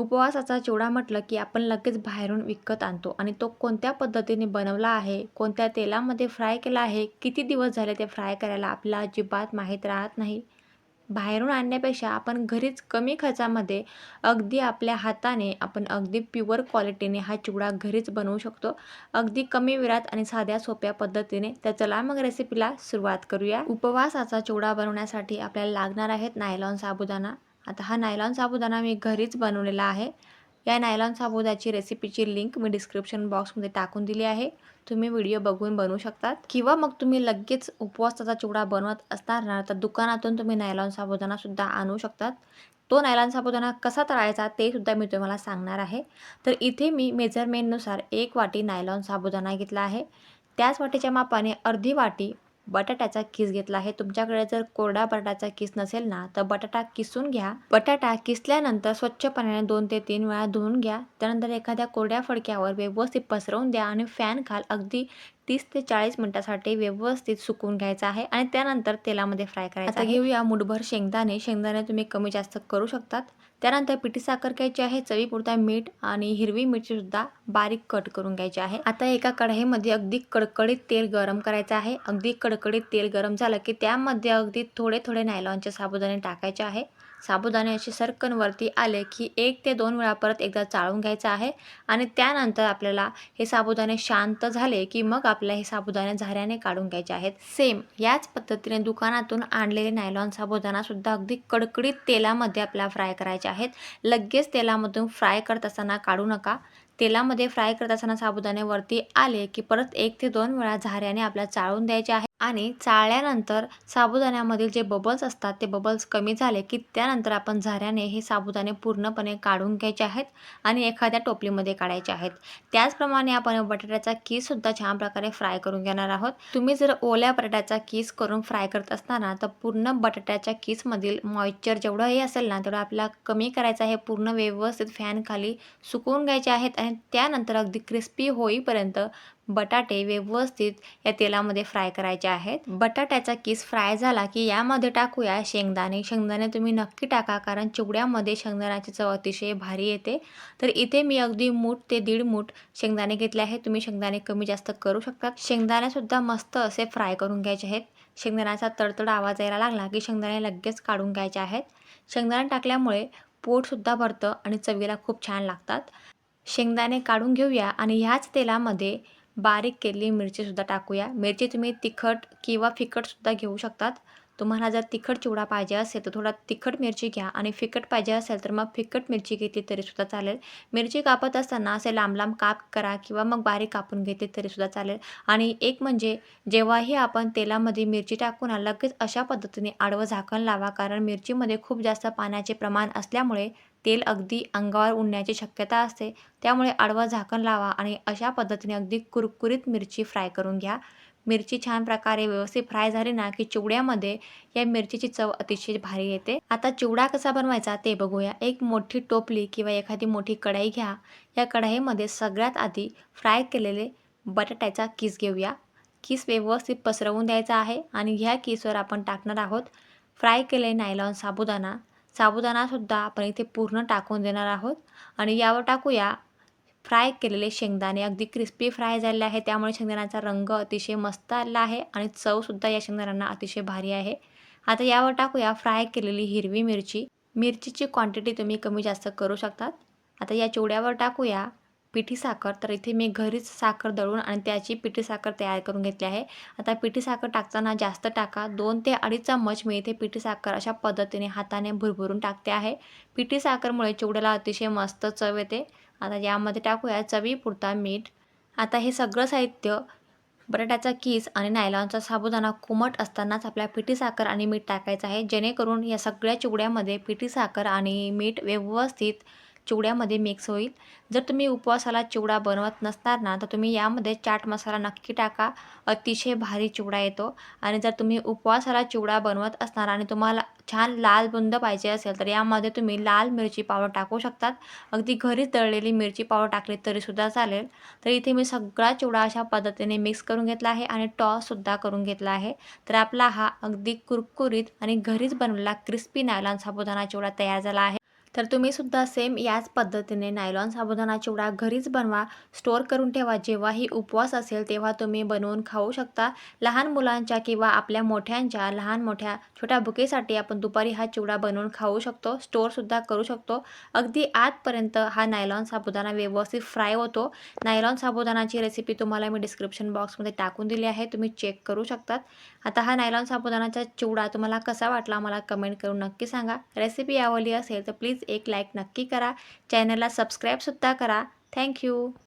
उपवासाचा चिवडा म्हटलं की आपण लगेच बाहेरून विकत आणतो आणि तो कोणत्या पद्धतीने बनवला आहे कोणत्या तेलामध्ये फ्राय केला आहे किती दिवस झाले ते फ्राय करायला आपल्याला अजिबात माहीत राहत नाही. बाहेरून आणण्यापेक्षा आपण घरीच कमी खर्चामध्ये अगदी आपल्या हाताने आपण अगदी प्युअर क्वालिटीने हा चिवडा घरीच बनवू शकतो. अगदी कमी वेळात आणि साध्या सोप्या पद्धतीने. तर चला मग रेसिपीला सुरुवात करूया. उपवासाचा चिवडा बनवण्यासाठी आपल्याला लागणार आहेत नायलॉन साबुदाणा. आता हा नायलॉन साबुदाणा मी घरीच बनवलेला आहे. या नायलॉन साबुदाची रेसिपीची लिंक मी डिस्क्रिप्शन बॉक्समध्ये टाकून दिली आहे. तुम्ही व्हिडिओ बघून बनवू शकतात. किंवा मग तुम्ही लगेच उपवासाचा चिवडा बनवत असणार ना तर दुकानातून तुम्ही नायलॉन साबुदाणासुद्धा आणू शकतात. तो नायलॉन साबुदाणा कसा तळायचा ते सुद्धा मी तुम्हाला सांगणार आहे. तर इथे मी मेजरमेंटनुसार एक वाटी नायलॉन साबुदाणा घेतला आहे. त्याच वाटीच्या मापाने अर्धी वाटी बटाट्याचा किस घेतला आहे? तुमच्याकडे जर कोरडा बटाट्याचा किस नसेल ना तर बटाटा किसून घ्या. बटाटा किसल्यानंतर स्वच्छ पाण्याने दोन ते तीन वेळा धुवून घ्या. त्यानंतर एखाद्या कोरड्या फडक्यावर व्यवस्थित पसरवून द्या आणि फॅन खाल अगदी तीस ते चाळीस मिनटासाठी व्यवस्थित सुकवून घ्यायचं आहे आणि त्यानंतर तेलामध्ये फ्राय करायचं आता घेऊया मुठभर शेंगदाणे. शेंगदाणे तुम्ही कमी जास्त करू शकतात. त्यानंतर पिठी साखर घ्यायची आहे चवीपुरता मीठ आणि हिरवी मिरची सुद्धा बारीक कट करून घ्यायची आहे. आता एका कढईमध्ये अगदी कडकडीत तेल गरम करायचं आहे. अगदी कडकडीत तेल गरम झालं की त्यामध्ये अगदी थोडे थोडे नायलॉनचे साबुदाणे टाकायचे आहे. साबुदाणे असे सरकन वरती आले की एक ते दोन वेळा परत एकदा चाळून घ्यायचं आहे आणि त्यानंतर आपल्याला हे साबुदाणे शांत झाले की मग आपल्याला हे साबुदाणे झाऱ्याने काढून घ्यायचे आहेत. सेम याच पद्धतीने दुकानातून आणलेले नायलॉन साबुदाणासुद्धा अगदी कडकडीत तेलामध्ये आपल्याला फ्राय करायचे आहेत. लगेच तेलामधून फ्राय करत असताना काढू नका. तेलामध्ये फ्राय करत असताना साबुदाणे वरती आले की परत एक ते दोन वेळा झाऱ्याने आपल्याला चाळून द्यायचे आहे आणि चाळल्यानंतर साबुदाण्यामधील जे बबल्स असतात ते बबल्स कमी झाले की त्यानंतर आपण झाऱ्याने हे साबुदाणे पूर्णपणे काढून घ्यायचे आहेत आणि एखाद्या टोपलीमध्ये काढायचे आहेत. त्याचप्रमाणे आपण बटाट्याचा कीससुद्धा छान प्रकारे फ्राय करून घेणार आहोत. तुम्ही जर ओल्या बटाट्याचा कीस करून फ्राय करत असताना तर पूर्ण बटाट्याच्या कीसमधील मॉइश्चर जेवढं हे असेल ना तेवढं आपल्याला कमी करायचं आहे. पूर्ण व्यवस्थित फॅनखाली सुकवून घ्यायचे आहेत आणि त्यानंतर अगदी क्रिस्पी होईपर्यंत बटाटे व्यवस्थित या तेलामध्ये फ्राय करायचे आहेत. बटाट्याचा किस फ्राय झाला की यामध्ये टाकूया शेंगदाणे. शेंगदाणे तुम्ही नक्की टाका कारण चिवड्यामध्ये शेंगदाण्याची चव अतिशय भारी येते. तर इथे मी अगदी मूठ ते दीड मूठ शेंगदाणे घेतले आहे तुम्ही शेंगदाणे कमी जास्त करू शकतात शेंगदाणेसुद्धा मस्त असे फ्राय करून घ्यायचे आहेत. शेंगदाण्याचा तडतड आवाज यायला लागला की शेंगदाणे लगेच काढून घ्यायचे आहेत. शेंगदाणे टाकल्यामुळे पोटसुद्धा भरतं आणि चवीला खूप छान लागतात. शेंगदाणे काढून घेऊया आणि ह्याच तेलामध्ये बारीक केलेली मिरचीसुद्धा टाकूया. मिरची तुम्ही तिखट किंवा फिकटसुद्धा घेऊ शकतात. तुम्हाला जर तिखट चिवडा पाहिजे असेल तर थोडा तिखट मिरची घ्या आणि फिकट पाहिजे असेल तर मग फिकट मिरची घेतली तरीसुद्धा चालेल. मिरची कापत असताना असे लांब लांब काप करा किंवा मग बारीक कापून घेतली तरीसुद्धा चालेल. आणि एक म्हणजे जेव्हाही आपण तेलामध्ये मिरची टाकून लगेच अशा पद्धतीने आडवं झाकण लावा. कारण मिरचीमध्ये खूप जास्त पाण्याचे प्रमाण असल्यामुळे तेल अगदी अंगावर उडण्याची शक्यता असते. त्यामुळे आडवं झाकण लावा आणि अशा पद्धतीने अगदी कुरकुरीत मिरची फ्राय करून घ्या. मिरची छान प्रकारे व्यवस्थित फ्राय झाली ना की चिवड्यामध्ये या मिरचीची चव अतिशय भारी येते. आता चिवडा कसा बनवायचा ते बघूया. एक मोठी टोपली किंवा एखादी मोठी कढाई घ्या. या कढाईमध्ये सगळ्यात आधी फ्राय केलेले बटाट्याचा किस घेऊया. किस व्यवस्थित पसरवून द्यायचा आहे आणि ह्या किसवर आपण टाकणार आहोत फ्राय केले नायलॉन साबुदाणा. साबुदाणासुद्धा आपण इथे पूर्ण टाकून देणार आहोत. आणि यावर टाकूया फ्राय केलेले शेंगदाणे. अगदी क्रिस्पी फ्राय झालेले आहे. त्यामुळे शेंगदाण्याचा रंग अतिशय मस्त आला आहे आणि चवसुद्धा या शेंगदाण्यांना अतिशय भारी आहे. आता यावर टाकूया फ्राय केलेली हिरवी मिरची. मिरचीची क्वांटिटी तुम्ही कमी जास्त करू शकतात. आता या चिवड्यावर टाकूया. पिठी साखर तर इथे मी घरीच साखर दळून आणि त्याची पिठी साखर तयार करून घेतली आहे. आता पिठी साखर टाकताना जास्त टाका. दोन ते अडीच चम्मच मी इथे पिठी साखर अशा पद्धतीने हाताने भुरभुरून टाकते आहे. पिठी साखरमुळे चिवड्याला अतिशय मस्त चव येते. आता यामध्ये टाकूया चवीपुरता मीठ. आता हे सगळं साहित्य बटाट्याचा कीस आणि नायलॉनचा साबुदाणा कोमट असतानाच आपल्या पिठी साखर आणि मीठ टाकायचं आहे. जेणेकरून या सगळ्या चिवड्यामध्ये पिठी साखर आणि मीठ व्यवस्थित चिवड्यामध्ये मिक्स होईल. जर तुम्ही उपवासाला चिवडा बनवत नसणार ना तर तुम्ही यामध्ये चाट मसाला नक्की टाका. अतिशय भारी चिवडा येतो. आणि जर तुम्ही उपवासाला चिवडा बनवत असणार आणि तुम्हाला छान लाल बुंद पाहिजे असेल तर यामध्ये तुम्ही लाल मिरची पावडर टाकू शकतात. अगदी घरीच दळलेली मिरची पावडर टाकली तरीसुद्धा चालेल. तर इथे मी सगळा चिवडा अशा पद्धतीने मिक्स करून घेतला आहे आणि टॉससुद्धा करून घेतला आहे. तर आपला हा अगदी कुरकुरीत आणि घरीच बनवलेला क्रिस्पी नायलॉन साबुदाणा चिवडा तयार झाला आहे. तर तुम्हीसुद्धा सेम याच पद्धतीने नायलॉन साबुदाणा चिवडा घरीच बनवा स्टोअर करून ठेवा. जेव्हाही उपवास असेल तेव्हा तुम्ही बनवून खाऊ शकता. लहान मुलांच्या किंवा आपल्या मोठ्यांच्या लहान मोठ्या छोट्या भुकेसाठी आपण दुपारी हा चिवडा बनवून खाऊ शकतो स्टोअरसुद्धा करू शकतो. अगदी आजपर्यंत हा नायलॉन साबुदाणा व्यवस्थित फ्राय होतो. नायलॉन साबुदाणाची रेसिपी तुम्हाला मी डिस्क्रिप्शन बॉक्समध्ये टाकून दिली आहे. तुम्ही चेक करू शकतात. आता हा नायलॉन साबुदाणाचा चिवडा तुम्हाला कसा वाटला मला कमेंट करून नक्की सांगा. रेसिपी आवडली असेल तर प्लीज प्लीज एक लाईक नक्की करा. चॅनलला सबस्क्राईबसुद्धा करा. थँक्यू